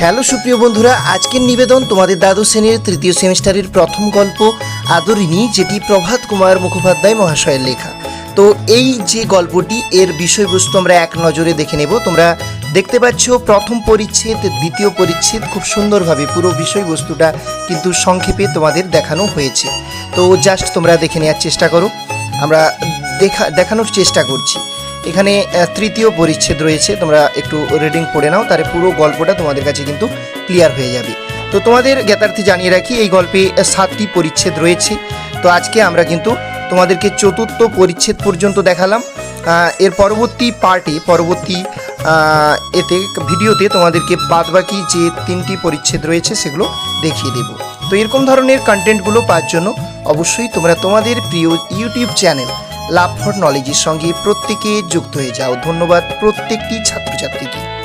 Hello সুপ্রিয় বন্ধুরা, আজকের নিবেদন তোমাদের দ্বাদশ শ্রেণির তৃতীয় সেমিস্টারের প্রথম গল্প আদরিণী, যেটি প্রভাত কুমার মুখোপাধ্যায় মহাশয়ের লেখা। তো এই যে গল্পটি, এর বিষয়বস্তু আমরা এক নজরে দেখে নেব। তোমরা দেখতে পাচ্ছ, প্রথম পরিচ্ছেদ, দ্বিতীয় পরিচ্ছেদ খুব সুন্দরভাবে পুরো বিষয়বস্তুটা কিন্তু সংক্ষেপে তোমাদের দেখানো হয়েছে। তো জাস্ট তোমরা দেখে নেওয়ার চেষ্টা করো। আমরা দেখা, দেখানোর চেষ্টা করছি। এখানে তৃতীয় পরিচ্ছেদ রয়েছে। তোমরা একটু রিডিং পড়ে নাও তার পুরো গল্পটা তোমাদের কাছে কিন্তু ক্লিয়ার হয়ে যাবে। তো তোমাদের জ্ঞাতার্থে জানিয়ে রাখি, এই গল্পে সাতটি পরিচ্ছেদ রয়েছে। তো আজকে আমরা কিন্তু তোমাদেরকে চতুর্থ পরিচ্ছেদ পর্যন্ত দেখালাম। এর পরবর্তী পার্টে পরবর্তী এতে, ভিডিওতে তোমাদেরকে বাদবাকি যে তিনটি পরিচ্ছেদ রয়েছে, সেগুলো দেখিয়ে দেব। তো এরকম ধরনের কন্টেন্টগুলো পাওয়ার জন্য অবশ্যই তোমরা তোমাদের প্রিয় ইউটিউব চ্যানেল লাভ ফর নলেজের সঙ্গে প্রত্যেকে যুক্ত হয়ে যাও। ধন্যবাদ প্রত্যেকটি ছাত্রছাত্রীকে।